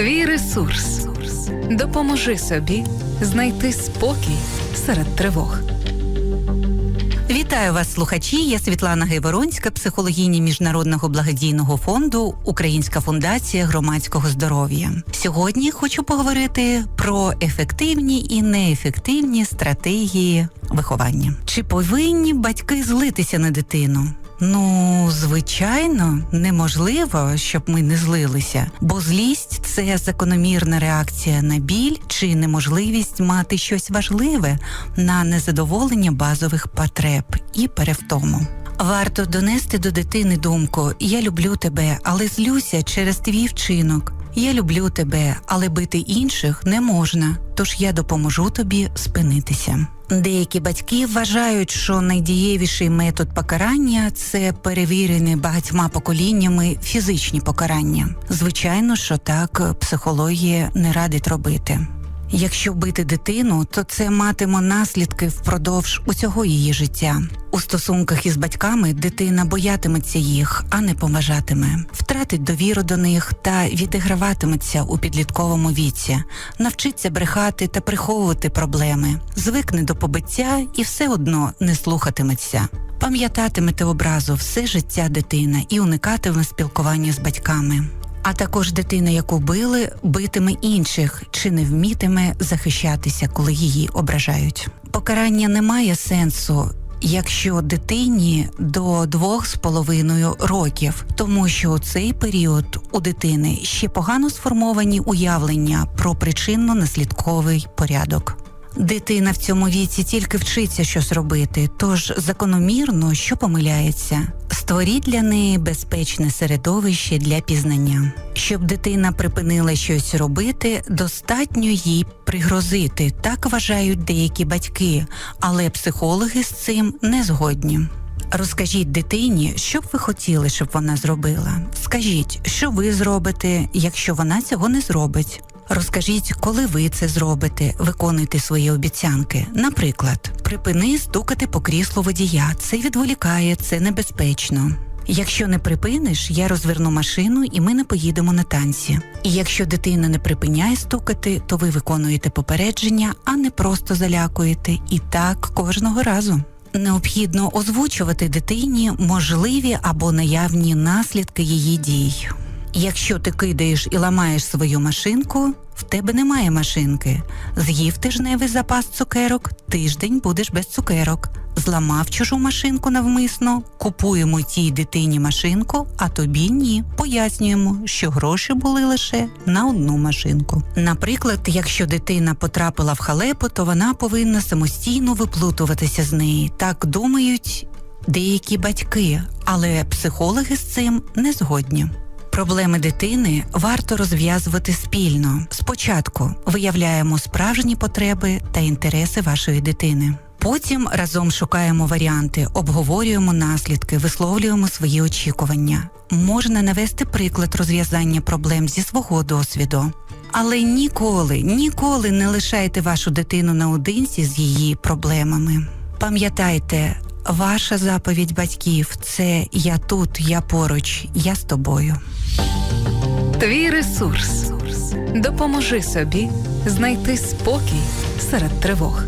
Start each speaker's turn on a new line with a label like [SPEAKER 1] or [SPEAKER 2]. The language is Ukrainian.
[SPEAKER 1] Твій ресурс. Допоможи собі знайти спокій серед тривог.
[SPEAKER 2] Вітаю вас, слухачі. Я Світлана Гайворонська, психологиня міжнародного благодійного фонду Українська фундація громадського здоров'я. Сьогодні хочу поговорити про ефективні і неефективні стратегії виховання. Чи повинні батьки злитися на дитину? Ну, звичайно, неможливо, щоб ми не злилися, бо злість це закономірна реакція на біль чи неможливість мати щось важливе на незадоволення базових потреб і перевтому. Варто донести до дитини думку Я люблю тебе, але злюся через твій вчинок. Я люблю тебе, але бити інших не можна, тож я допоможу тобі спинитися. Деякі батьки вважають, що найдієвіший метод покарання це перевірені багатьма поколіннями фізичні покарання. Звичайно, що так психологія не радить робити. Якщо бити дитину, то це матиме наслідки впродовж усього її життя. У стосунках із батьками дитина боятиметься їх, а не поважатиме, втратить довіру до них та відіграватиметься у підлітковому віці, навчиться брехати та приховувати проблеми, звикне до побиття і все одно не слухатиметься. Пам'ятатимете образу все життя дитина і уникатиме спілкування з батьками. А також дитина, яку били, битиме інших чи не вмітиме захищатися, коли її ображають. Покарання не має сенсу. Якщо дитині до двох з половиною років, тому що у цей період у дитини ще погано сформовані уявлення про причинно-наслідковий порядок. Дитина в цьому віці тільки вчиться щось робити, тож закономірно, що помиляється. Створіть для неї безпечне середовище для пізнання. Щоб дитина припинила щось робити, достатньо їй пригрозити. Так вважають деякі батьки, але психологи з цим не згодні. Розкажіть дитині, що б ви хотіли, щоб вона зробила. Скажіть, що ви зробите, якщо вона цього не зробить. Розкажіть, коли ви це зробите, виконуйте свої обіцянки. Наприклад, припини стукати по кріслу водія. Це відволікає, це небезпечно. Якщо не припиниш, я розверну машину і ми не поїдемо на танці. І якщо дитина не припиняє стукати, то ви виконуєте попередження, а не просто залякуєте. І так кожного разу. Необхідно озвучувати дитині можливі або наявні наслідки її дій. Якщо ти кидаєш і ламаєш свою машинку, в тебе немає машинки. З'їв тижневий запас цукерок, тиждень будеш без цукерок. Зламав чужу машинку навмисно, купуємо тій дитині машинку, а тобі ні. Пояснюємо, що гроші були лише на одну машинку. Наприклад, якщо дитина потрапила в халепу, то вона повинна самостійно виплутуватися з неї. Так думають деякі батьки, але психологи з цим не згодні. Проблеми дитини варто розв'язувати спільно. Спочатку виявляємо справжні потреби та інтереси вашої дитини. Потім разом шукаємо варіанти, обговорюємо наслідки, висловлюємо свої очікування. Можна навести приклад розв'язання проблем зі свого досвіду. Але ніколи, ніколи не лишайте вашу дитину наодинці з її проблемами. Пам'ятайте, ваша заповідь батьків це я тут, я поруч, я з тобою.
[SPEAKER 1] Твій ресурс. Допоможи собі знайти спокій серед тривог.